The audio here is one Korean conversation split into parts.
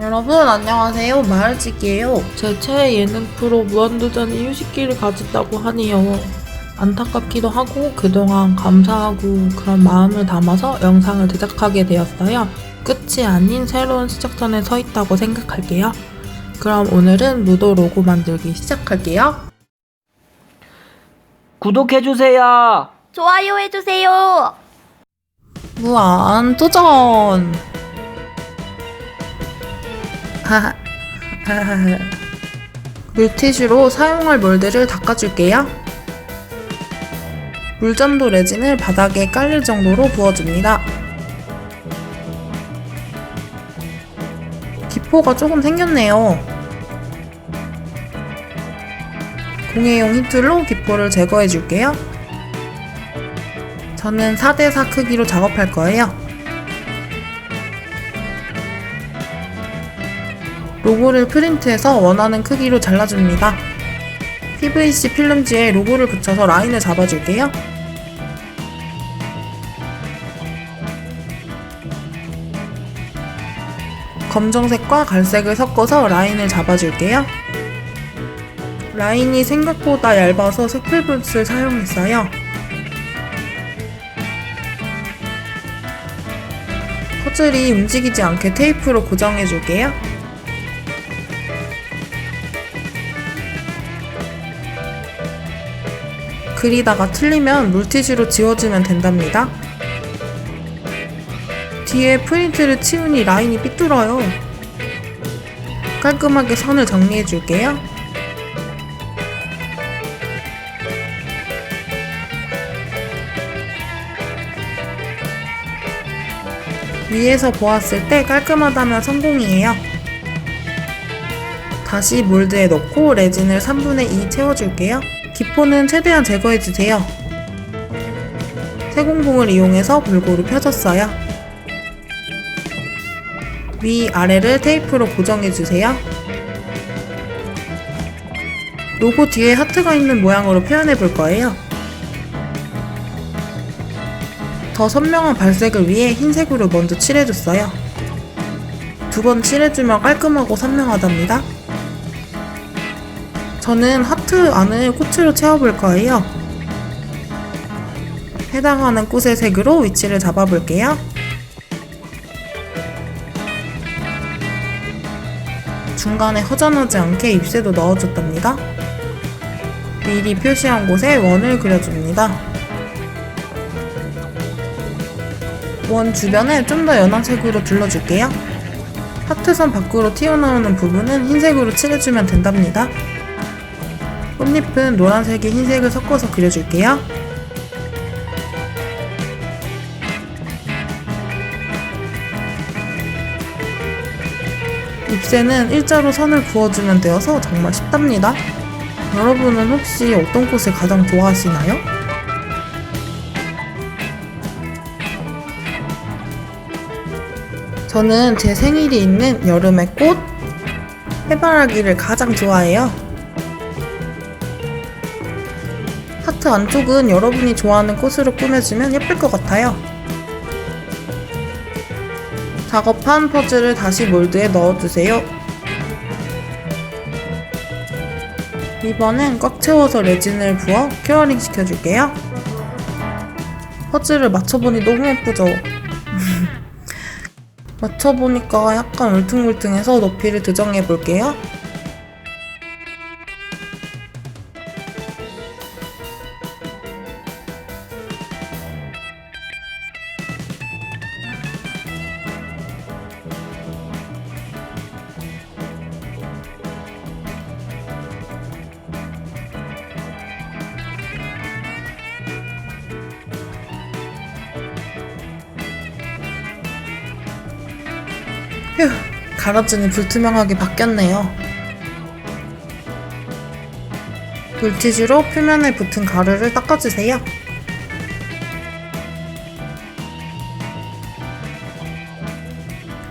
여러분 안녕하세요. 마을찍이에요. 제 최애 예능 프로 무한도전이 휴식기를 가진다고 하니요. 안타깝기도 하고 그동안 감사하고 그런 마음을 담아서 영상을 제작하게 되었어요. 끝이 아닌 새로운 시작선에 서 있다고 생각할게요. 그럼 오늘은 무도 로고 만들기 시작할게요. 구독해주세요. 좋아요 해주세요. 무한 도전 하하 하하하. 물티슈로 사용할 몰드를 닦아줄게요. 물전도 레진을 바닥에 깔릴 정도로 부어줍니다. 기포가 조금 생겼네요. 공예용 히툴로 기포를 제거해줄게요. 저는 4대4 크기로 작업할 거예요. 로고를 프린트해서 원하는 크기로 잘라줍니다. PVC 필름지에 로고를 붙여서 라인을 잡아줄게요. 검정색과 갈색을 섞어서 라인을 잡아줄게요. 라인이 생각보다 얇아서 색필붓을 사용했어요. 퍼즐이 움직이지 않게 테이프로 고정해 줄게요. 그리다가 틀리면 물티슈로 지워주면 된답니다. 뒤에 프린트를 치우니 라인이 삐뚤어요. 깔끔하게 선을 정리해 줄게요. 위에서 보았을 때 깔끔하다면 성공이에요. 다시 몰드에 넣고 레진을 3분의 2 채워줄게요. 기포는 최대한 제거해주세요. 세공봉을 이용해서 골고루 펴줬어요. 위, 아래를 테이프로 고정해주세요. 로고 뒤에 하트가 있는 모양으로 표현해 볼 거예요. 더 선명한 발색을 위해 흰색으로 먼저 칠해줬어요. 두 번 칠해주면 깔끔하고 선명하답니다. 저는 하트 안을 꽃으로 채워볼 거예요. 해당하는 꽃의 색으로 위치를 잡아볼게요. 중간에 허전하지 않게 ip새도 넣어줬답니다. 미리 표시한 곳에 원을 그려줍니다. 원 주변에 좀더 연한 색으로 둘러줄게요. 하트선 밖으로 튀어나오는 부분은 흰색으로 칠해주면 된답니다. 꽃잎은 노란색에 흰색을 섞어서 그려줄게요. 잎새는 일자로 선을 그어주면 되어서 정말 쉽답니다. 여러분은 혹시 어떤 꽃을 가장 좋아하시나요? 저는 제 생일이 있는 여름의 꽃, 해바라기를 가장 좋아해요. 하트 안쪽은 여러분이 좋아하는 꽃으로 꾸며주면 예쁠 것 같아요. 작업한 퍼즐을 다시 몰드에 넣어주세요. 이번엔 꽉 채워서 레진을 부어 큐어링 시켜줄게요. 퍼즐을 맞춰보니 너무 예쁘죠? 맞춰보니까 약간 울퉁불퉁해서 높이를 조정해 볼게요. 휴, 가라준이 불투명하게 바뀌었네요. 물티슈로 표면에 붙은 가루를 닦아주세요.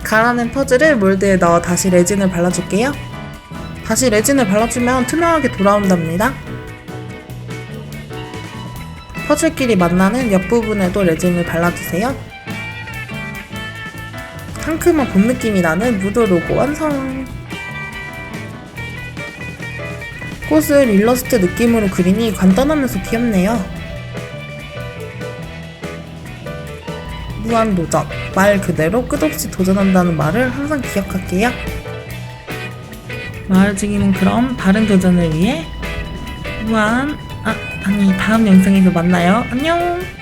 가라는 퍼즐을 몰드에 넣어 다시 레진을 발라줄게요. 다시 레진을 발라주면 투명하게 돌아온답니다. 퍼즐끼리 만나는 옆부분에도 레진을 발라주세요. 상큼한 봄 느낌이 나는 무도 로고 완성! 꽃을 일러스트 느낌으로 그리니 간단하면서 귀엽네요. 무한 도전. 말 그대로 끝없이 도전한다는 말을 항상 기억할게요. 마을지기는 그럼 다른 도전을 위해 무한, 아, 아니, 다음 영상에서 만나요. 안녕!